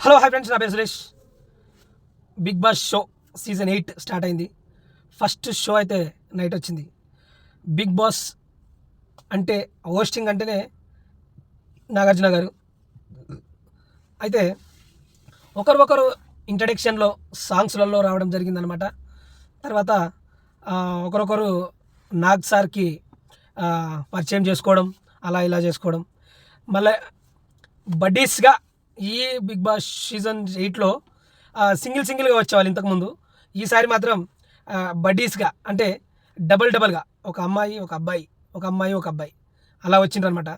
Hello hi friends నా పేరు Suresh. Bigg Boss show season eight start అయింది. First show అయితే నైట్ వచ్చింది. బిగ్ బాస్ అంటే హోస్టింగ్ అంటేనే నాగార్జున గారు. అయితే ఒకరికొకరు ఇంట్రడక్షన్లో సాంగ్స్లలో రావడం జరిగిందనమాట తర్వాత ఒకరొకరు నాగ్ సార్కి పరిచయం చేసుకోవడం అలా ఇలా చేసుకోవడం. మళ్ళీ బడ్డీస్గా ఈ బిగ్ బాస్ సీజన్ ఎయిట్లో సింగిల్ సింగిల్గా వచ్చేవాళ్ళు ఇంతకుముందు ఈసారి మాత్రం బడ్డీస్గా అంటే డబల్ డబల్గా ఒక అమ్మాయి ఒక అబ్బాయి ఒక అమ్మాయి ఒక అబ్బాయి అలా వచ్చిండ్రనమాట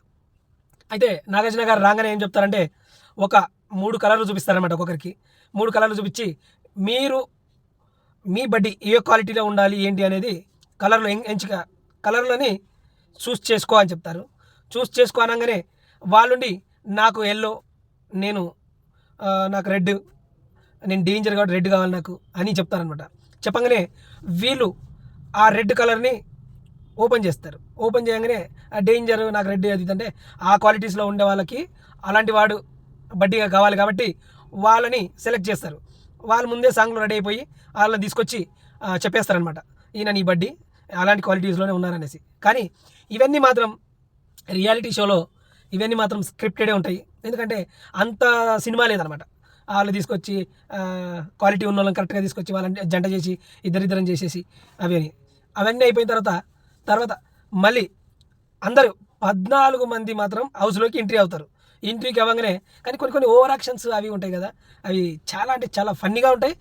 అయితే నాగార్జున గారు రాగానే ఏం చెప్తారంటే ఒక మూడు కలర్లు చూపిస్తారనమాట ఒక్కొక్కరికి. మూడు కలర్లు చూపించి మీరు మీ బడ్డీ ఏ క్వాలిటీలో ఉండాలి ఏంటి అనేది కలర్లు ఎం- ఎంచుక కలర్లని చూస్ చేసుకో అని చెప్తారు. చూస్ చేసుకో అనగానే వాళ్ళుండి నాకు ఎల్లో నేను నాకు రెడ్ నేను డేంజర్ కాబట్టి రెడ్ కావాలి నాకు అని చెప్తారనమాట చెప్పగానే వీళ్ళు ఆ రెడ్ కలర్ని ఓపెన్ చేస్తారు. ఓపెన్ చేయగానే ఆ డేంజర్ నాకు రెడ్ అది అంటే ఆ క్వాలిటీస్లో ఉండే వాళ్ళకి అలాంటి వాడు బడ్డీగా కావాలి కాబట్టి వాళ్ళని సెలెక్ట్ చేస్తారు. వాళ్ళు ముందే సాంగ్లో రెడీ అయిపోయి వాళ్ళని తీసుకొచ్చి చెప్పేస్తారనమాట ఈయన నీ బడ్డీ అలాంటి క్వాలిటీస్లోనే ఉన్నారనేసి. కానీ ఇవన్నీ మాత్రం రియాలిటీ షోలో ఇవన్నీ మాత్రం స్క్రిప్టెడే ఉంటాయి. ఎందుకంటే అంత సినిమా లేదనమాట. వాళ్ళు తీసుకొచ్చి క్వాలిటీ ఉన్న వాళ్ళని కరెక్ట్గా తీసుకొచ్చి వాళ్ళని జంట చేసి ఇద్దరిద్దరం చేసేసి అవి అని. అవన్నీ అయిపోయిన తర్వాత తర్వాత మళ్ళీ అందరూ పద్నాలుగు మంది మాత్రం హౌస్లోకి ఎంట్రీ అవుతారు. ఎంట్రీకి అవ్వగానే కానీ కొన్ని కొన్ని ఓవర్ యాక్షన్స్ అవి ఉంటాయి కదా అవి చాలా అంటే చాలా ఫన్నీగా ఉంటాయి.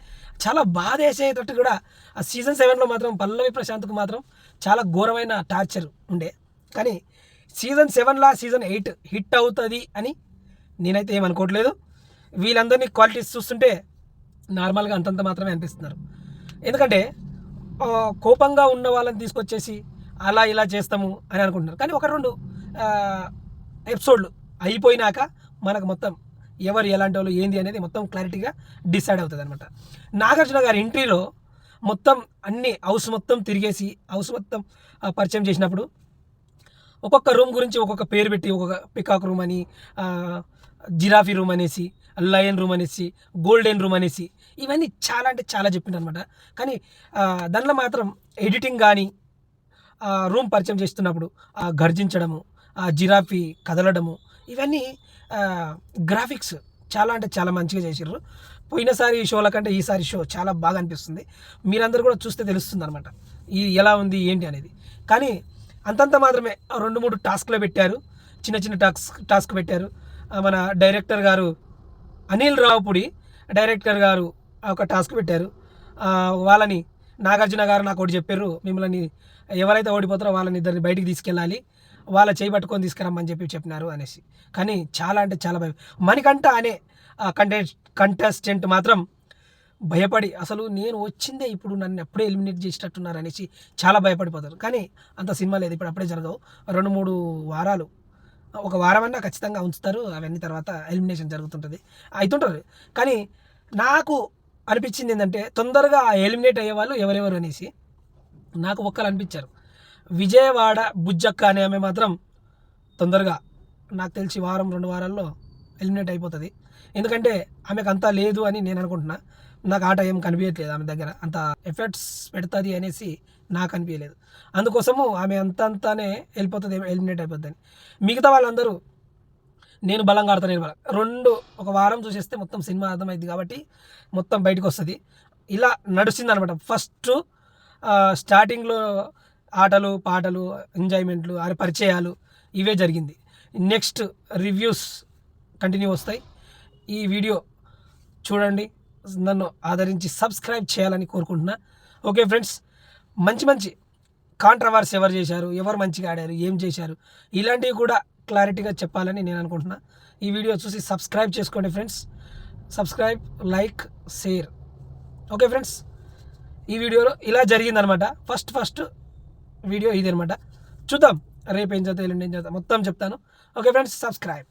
చాలా బాధ వేసేటట్టు కూడా ఆ సీజన్ సెవెన్లో మాత్రం పల్లవి ప్రశాంత్కు మాత్రం చాలా ఘోరమైన టార్చర్ ఉండే. కానీ సీజన్ సెవెన్లా సీజన్ ఎయిట్ హిట్ అవుతుంది అని నేనైతే ఏమనుకోవట్లేదు వీళ్ళందరినీ క్వాలిటీస్ చూస్తుంటే నార్మల్గా అంతంత మాత్రమే అనిపిస్తున్నారు. ఎందుకంటే కోపంగా ఉన్న వాళ్ళని తీసుకొచ్చేసి అలా ఇలా చేస్తాము అని అనుకుంటున్నారు. కానీ ఒక రెండు ఎపిసోడ్లు అయిపోయినాక మనకు మొత్తం ఎవరు ఎలాంటి వాళ్ళు ఏంది అనేది మొత్తం క్లారిటీగా డిసైడ్ అవుతుంది అనమాట నాగార్జున గారి ఎంట్రీలో మొత్తం అన్ని హౌస్ మొత్తం తిరిగేసి హౌస్ మొత్తం పరిచయం చేసినప్పుడు ఒక్కొక్క రూమ్ గురించి ఒక్కొక్క పేరు పెట్టి ఒక్కొక్క పికాక్ రూమ్ అని జిరాఫీ రూమ్ అనేసి లయన్ రూమ్ అనేసి గోల్డెన్ రూమ్ అనేసి ఇవన్నీ చాలా అంటే చాలా చెప్పిండు అనమాట కానీ దానిలో మాత్రం ఎడిటింగ్ కానీ రూమ్ పరిచయం చేస్తున్నప్పుడు ఆ గర్జించడము ఆ జిరాఫీ కదలడము ఇవన్నీ గ్రాఫిక్స్ చాలా అంటే చాలా మంచిగా చేసారు పోయినసారి షోల కంటే ఈసారి షో చాలా బాగా అనిపిస్తుంది. మీరందరూ కూడా చూస్తే తెలుస్తుంది అనమాట ఈ ఎలా ఉంది ఏంటి అనేది. కానీ అంతంత మాత్రమే రెండు మూడు టాస్క్లో పెట్టారు. చిన్న చిన్న టాస్క్ టాస్క్ పెట్టారు. మన డైరెక్టర్ గారు అనిల్ రావుపుడి డైరెక్టర్ గారు ఒక టాస్క్ పెట్టారు. వాళ్ళని నాగార్జున గారు నాకు ఒకటి చెప్పారు మిమ్మల్ని ఎవరైతే ఓడిపోతారో వాళ్ళని ఇద్దరిని బయటికి తీసుకెళ్ళాలి వాళ్ళ చేయి పట్టుకొని తీసుకురమ్మని చెప్పి చెప్పినారు అనేసి. కానీ చాలా అంటే చాలా భయం. మనకంట అనే కంటే కంటెస్టెంట్ మాత్రం భయపడి అసలు నేను వచ్చిందే ఇప్పుడు నన్ను అప్పుడే ఎలిమినేట్ చేసేటట్టున్నారు అనేసి చాలా భయపడిపోతారు. కానీ అంత సినిమా లేదు ఇప్పుడు అప్పుడే జరగవు. రెండు మూడు వారాలు ఒక వారం అన్నా ఖచ్చితంగా ఉంచుతారు. అవన్నీ తర్వాత ఎలిమినేషన్ జరుగుతుంటుంది. అవుతుంటారు కానీ నాకు అనిపించింది ఏంటంటే తొందరగా ఎలిమినేట్ అయ్యే వాళ్ళు ఎవరెవరు అనేసి నాకు ఒక్కరు అనిపించారు. విజయవాడ బుజ్జక్క అనే ఆమె మాత్రం తొందరగా నాకు తెలిసి వారం రెండు వారాల్లో ఎలిమినేట్ అయిపోతుంది. ఎందుకంటే ఆమెకు అంతా లేదు అని నేను అనుకుంటున్నా. నాకు ఆట ఏం కనిపించట్లేదు ఆమె దగ్గర. అంత ఎఫర్ట్స్ పెడుతుంది అనేసి నాకు అనిపించలేదు. అందుకోసము ఆమె అంతంతానే వెళ్ళిపోతుంది ఎలిమినేట్ అయిపోతుంది మిగతా వాళ్ళందరూ నేను బలంగా ఆడతాను నేను బలం. రెండు ఒక వారం చూసేస్తే మొత్తం సినిమా అర్థమైంది కాబట్టి మొత్తం బయటకు వస్తుంది ఇలా నడుస్తుంది అనమాట ఫస్ట్ స్టార్టింగ్లో ఆటలు పాటలు ఎంజాయ్మెంట్లు ఆ పరిచయాలు ఇవే జరిగింది. నెక్స్ట్ రివ్యూస్ కంటిన్యూ వస్తాయి. ఈ వీడియో చూడండి. నన్ను ఆదరించి సబ్స్క్రైబ్ చేయాలని కోరుకుంటున్నా. ఓకే ఫ్రెండ్స్ మంచి మంచి కాంట్రవర్స్ ఎవరు చేశారు ఎవరు మంచిగా ఆడారు ఏం చేశారు ఇలాంటివి కూడా క్లారిటీగా చెప్పాలని నేను అనుకుంటున్నా. ఈ వీడియో చూసి సబ్స్క్రైబ్ చేసుకోండి friends. Subscribe like share. Okay friends ఈ వీడియోలో ఇలా జరిగిందనమాట. ఫస్ట్ ఫస్ట్ వీడియో ఇది అనమాట చూద్దాం రేపు ఏం చేద్దాం ఎల్లుండి ఏం చేద్దాం మొత్తం చెప్తాను. Okay friends subscribe.